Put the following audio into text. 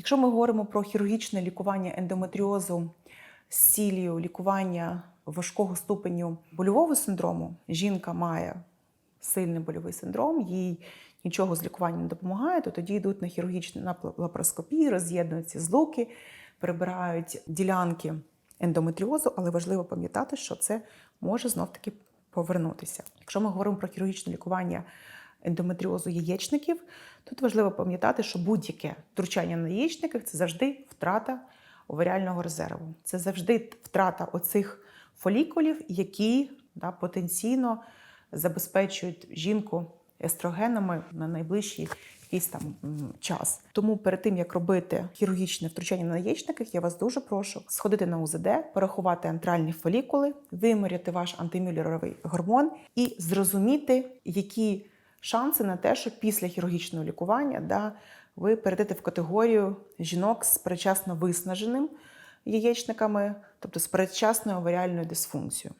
Якщо ми говоримо про хірургічне лікування ендометріозу з цілею лікування важкого ступеню больового синдрому, жінка має сильний больовий синдром, їй нічого з лікуванням не допомагає, то тоді йдуть на хірургічну на лапароскопію, роз'єднуються злуки, прибирають ділянки ендометріозу, але важливо пам'ятати, що це може знов-таки повернутися. Якщо ми говоримо про хірургічне лікування ендометріозу яєчників, тут важливо пам'ятати, що будь-яке втручання на яєчниках це завжди втрата оваріального резерву. Це завжди втрата оцих фолікулів, які да, потенційно забезпечують жінку естрогенами на найближчий якийсь там час. Тому перед тим як робити хірургічне втручання на яєчниках, я вас дуже прошу сходити на УЗД, порахувати антральні фолікули, виміряти ваш антимюллеровий гормон і зрозуміти, які шанси на те, що після хірургічного лікування да, ви перейдете в категорію жінок з передчасно виснаженим яєчниками, тобто з передчасною оваріальною дисфункцією.